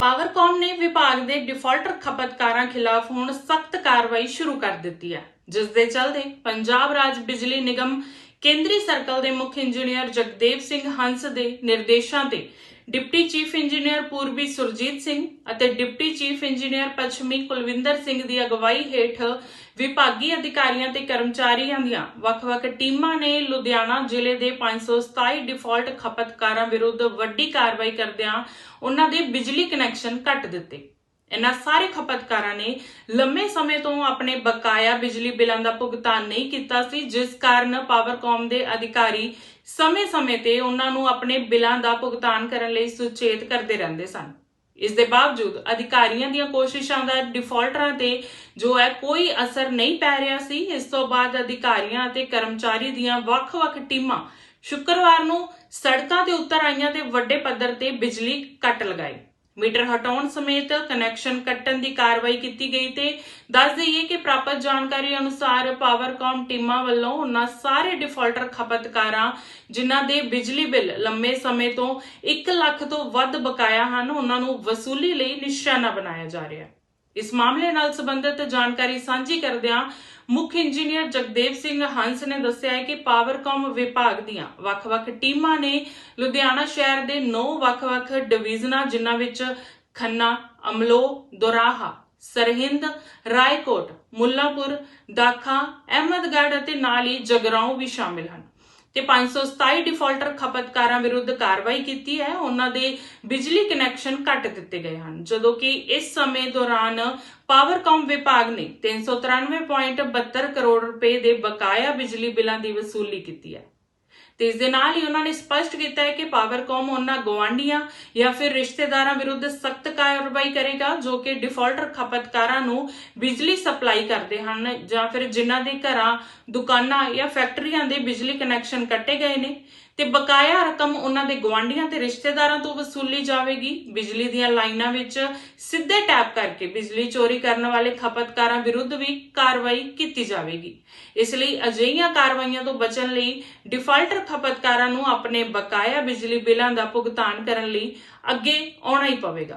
ਪਾਵਰਕਾਮ ਨੇ ਵਿਭਾਗ ਦੇ ਡਿਫਾਲਟਰ ਖਪਤਕਾਰਾਂ ਖਿਲਾਫ ਹੁਣ ਸਖਤ ਕਾਰਵਾਈ ਸ਼ੁਰੂ ਕਰ ਦਿੱਤੀ ਹੈ। ਜਿਸ ਦੇ ਚਲਦੇ ਪੰਜਾਬ ਰਾਜ ਬਿਜਲੀ ਨਿਗਮ ਕੇਂਦਰੀ ਸਰਕਲ ਦੇ ਮੁੱਖ ਇੰਜੀਨੀਅਰ ਜਗਦੇਵ ਸਿੰਘ ਹੰਸ ਦੇ ਨਿਰਦੇਸ਼ਾਂ ਤੇ ਡਿਪਟੀ ਚੀਫ ਇੰਜੀਨੀਅਰ ਪੂਰਬੀ ਸੁਰਜੀਤ ਸਿੰਘ ਅਤੇ ਡਿਪਟੀ ਚੀਫ ਇੰਜੀਨੀਅਰ ਪੱਛਮੀ ਕੁਲਵਿੰਦਰ ਸਿੰਘ ਦੀ ਅਗਵਾਈ ਹੇਠ ਵਿਭਾਗੀ ਅਧਿਕਾਰੀਆਂ ਤੇ ਕਰਮਚਾਰੀਆਂ ਦੀਆਂ ਵੱਖ-ਵੱਖ ਟੀਮਾਂ ਨੇ ਲੁਧਿਆਣਾ ਜ਼ਿਲ੍ਹੇ ਦੇ 527 ਡਿਫਾਲਟ ਖਪਤਕਾਰਾਂ ਵਿਰੁੱਧ ਵੱਡੀ ਕਾਰਵਾਈ ਕਰਦਿਆਂ ਉਹਨਾਂ ਦੇ ਬਿਜਲੀ ਕਨੈਕਸ਼ਨ ਕੱਟ ਦਿੱਤੇ। ਇਨ੍ਹਾਂ ਸਾਰੇ ਖਪਤਕਾਰਾਂ ਨੇ ਲੰਮੇ ਸਮੇਂ ਤੋਂ ਆਪਣੇ ਬਕਾਇਆ ਬਿਜਲੀ ਬਿੱਲਾਂ ਦਾ ਭੁਗਤਾਨ ਨਹੀਂ ਕੀਤਾ ਸੀ, ਜਿਸ ਕਾਰਨ ਪਾਵਰਕਾਮ ਦੇ ਅਧਿਕਾਰੀ ਸਮੇਂ-ਸਮੇਂ ਤੇ ਉਹਨਾਂ ਨੂੰ ਆਪਣੇ ਬਿੱਲਾਂ ਦਾ ਭੁਗਤਾਨ ਕਰਨ ਲਈ ਸੁਚੇਤ ਕਰਦੇ ਰਹਿੰਦੇ ਸਨ। ਇਸ ਦੇ ਬਾਵਜੂਦ ਅਧਿਕਾਰੀਆਂ ਦੀਆਂ ਕੋਸ਼ਿਸ਼ਾਂ ਦਾ ਡਿਫਾਲਟਰਾਂ ਤੇ ਜੋ ਹੈ ਕੋਈ ਅਸਰ ਨਹੀਂ ਪੈ ਰਿਹਾ ਸੀ। ਇਸ ਤੋਂ ਬਾਅਦ ਅਧਿਕਾਰੀਆਂ ਅਤੇ ਕਰਮਚਾਰੀ ਦੀਆਂ ਵੱਖ-ਵੱਖ ਟੀਮਾਂ ਸ਼ੁੱਕਰਵਾਰ ਨੂੰ ਸੜਕਾਂ ਤੇ ਉਤਰ ਆਈਆਂ ਤੇ ਵੱਡੇ ਪੱਧਰ ਤੇ ਬਿਜਲੀ ਕੱਟ ਲਗਾਏ ਮੀਟਰ ਹਟਾਉਣ ਸਮੇਤ ਕਨੈਕਸ਼ਨ ਕੱਟਣ ਦੀ ਕਾਰਵਾਈ ਕੀਤੀ ਗਈ ਤੇ ਦੱਸ ਦਈਏ ਕਿ ਪ੍ਰਾਪਤ ਜਾਣਕਾਰੀ ਅਨੁਸਾਰ ਪਾਵਰਕਾਮ ਟੀਮਾਂ ਵੱਲੋਂ ਉਹਨਾਂ ਸਾਰੇ ਡਿਫਾਲਟਰ ਖਪਤਕਾਰਾਂ ਜਿਨ੍ਹਾਂ ਦੇ ਬਿਜਲੀ ਬਿੱਲ ਲੰਮੇ ਸਮੇਂ ਤੋਂ 1 ਲੱਖ ਤੋਂ ਵੱਧ ਬਕਾਇਆ ਹਨ, ਉਹਨਾਂ ਨੂੰ ਵਸੂਲੀ ਲਈ ਨਿਸ਼ਾਨਾ ਬਣਾਇਆ ਜਾ ਰਿਹਾ ਹੈ। ਇਸ ਮਾਮਲੇ ਨਾਲ ਸੰਬੰਧਿਤ ਜਾਣਕਾਰੀ ਸਾਂਝੀ ਕਰਦਿਆਂ ਮੁੱਖ ਇੰਜੀਨੀਅਰ ਜਗਦੇਵ ਸਿੰਘ ਹੰਸ ਨੇ ਦੱਸਿਆ ਹੈ ਕਿ ਪਾਵਰਕਾਮ ਵਿਭਾਗ ਦੀਆਂ ਵੱਖ-ਵੱਖ ਟੀਮਾਂ ਨੇ ਲੁਧਿਆਣਾ ਸ਼ਹਿਰ ਦੇ 9 ਵੱਖ-ਵੱਖ ਡਿਵੀਜ਼ਨਾਂ ਜਿਨ੍ਹਾਂ ਵਿੱਚ ਖੰਨਾ, ਅਮਲੋ, ਦੋਰਾਹਾ, ਸਰਹਿੰਦ, ਰਾਏਕੋਟ, ਮੁੱਲਾਪੁਰ, ਦਾਖਾ, ਅਹਿਮਦਗੜ੍ਹ ਅਤੇ ਨਾਲ ਹੀ ਜਗਰਾਉਂ ਵੀ ਸ਼ਾਮਿਲ ਹਨ। ਤੇ 527 ਡਿਫਾਲਟਰ ਖਪਤਕਾਰਾਂ ਵਿਰੁੱਧ ਕਾਰਵਾਈ ਕੀਤੀ ਹੈ। ਉਹਨਾਂ ਦੇ ਬਿਜਲੀ ਕਨੈਕਸ਼ਨ ਕੱਟ ਦਿੱਤੇ ਗਏ ਹਨ। ਜਦੋਂ ਕਿ ਇਸ ਸਮੇਂ ਦੌਰਾਨ ਪਾਵਰਕਾਮ ਵਿਭਾਗ ਨੇ 393.72 ਕਰੋੜ ਰੁਪਏ ਦੇ ਬਕਾਇਆ ਬਿਜਲੀ ਬਿੱਲਾਂ ਦੀ ਵਸੂਲੀ ਕੀਤੀ ਹੈ। ਤੇ ਇਸ ਦੇ ਨਾਲ ਹੀ ਉਹਨਾਂ ਨੇ ਸਪਸ਼ਟ ਕੀਤਾ ਹੈ ਕਿ ਪਾਵਰਕਾਮ ਉਹਨਾਂ ਗਵਾਂਢੀਆਂ ਜਾਂ ਫਿਰ ਰਿਸ਼ਤੇਦਾਰਾਂ ਵਿਰੁੱਧ ਸਖਤ ਕਾਰਵਾਈ ਕਰੇਗਾ, ਜੋ ਕਿ ਡਿਫਾਲਟਰ ਖਪਤਕਾਰਾਂ ਨੂੰ ਬਿਜਲੀ ਸਪਲਾਈ ਕਰਦੇ ਹਨ ਜਾਂ ਫਿਰ ਜਿਨ੍ਹਾਂ ਦੇ ਘਰਾਂ, ਦੁਕਾਨਾਂ ਜਾਂ ਫੈਕਟਰੀਆਂ ਦੇ ਬਿਜਲੀ ਕਨੈਕਸ਼ਨ ਕੱਟੇ ਗਏ ਨੇ। ਤੇ ਬਕਾਇਆ ਰਕਮ ਉਹਨਾਂ ਦੇ ਗਵਾਂਢੀਆਂ ਤੇ ਰਿਸ਼ਤੇਦਾਰਾਂ ਤੋਂ ਵਸੂਲੀ ਜਾਵੇਗੀ। ਬਿਜਲੀ ਦੀਆਂ ਲਾਈਨਾਂ ਵਿੱਚ ਸਿੱਧੇ ਟੈਪ ਕਰਕੇ ਬਿਜਲੀ ਚੋਰੀ ਕਰਨ ਵਾਲੇ ਖਪਤਕਾਰਾਂ ਵਿਰੁੱਧ ਵੀ ਕਾਰਵਾਈ ਕੀਤੀ ਜਾਵੇਗੀ। ਇਸ ਲਈ ਅਜਿਹੀਆਂ ਕਾਰਵਾਈਆਂ ਤੋਂ ਬਚਣ ਲਈ ਡਿਫਾਲਟਰ ਖਪਤਕਾਰਾਂ ਨੂੰ ਆਪਣੇ ਬਕਾਇਆ ਬਿਜਲੀ ਬਿੱਲਾਂ ਦਾ ਭੁਗਤਾਨ ਕਰਨ ਲਈ ਅੱਗੇ ਆਉਣਾ ਹੀ ਪਵੇਗਾ।